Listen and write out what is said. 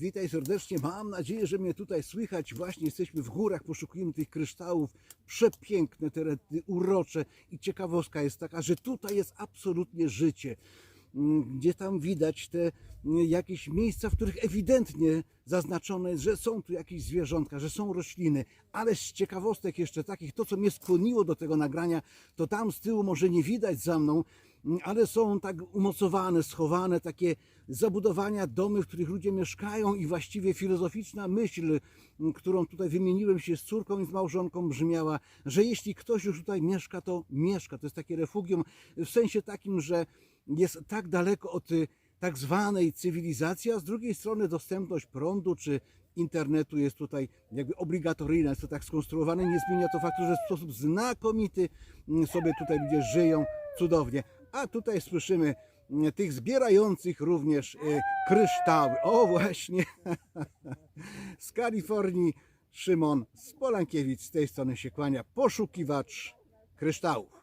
Witaj serdecznie. Mam nadzieję, że mnie tutaj słychać. Właśnie jesteśmy w górach, poszukujemy tych kryształów. Przepiękne, tereny, urocze. I ciekawostka jest taka, że tutaj jest absolutnie życie. Mm, Gdzie tam widać te mm, jakieś miejsca, w których ewidentnie zaznaczone jest, że są tu jakieś zwierzątka, że są rośliny. Ale z ciekawostek jeszcze takich, to co mnie skłoniło do tego nagrania, to tam z tyłu może nie widać za mną, ale są tak umocowane, schowane takie zabudowania, domy, w których ludzie mieszkają i właściwie filozoficzna myśl, m, którą tutaj wymieniłem się z córką i z małżonką brzmiała, że jeśli ktoś już tutaj mieszka, to mieszka. To jest takie refugium w sensie takim, że jest tak daleko od y, tak zwanej cywilizacji, a z drugiej strony dostępność prądu czy internetu jest tutaj jakby obligatoryjna, jest to tak skonstruowane, nie zmienia to faktu, że w sposób znakomity mm, sobie tutaj ludzie żyją cudownie. A tutaj słyszymy mm, tych zbierających również y, kryształy. O właśnie, z Kalifornii Szymon z Polankiewicz z tej strony się kłania, poszukiwacz kryształów.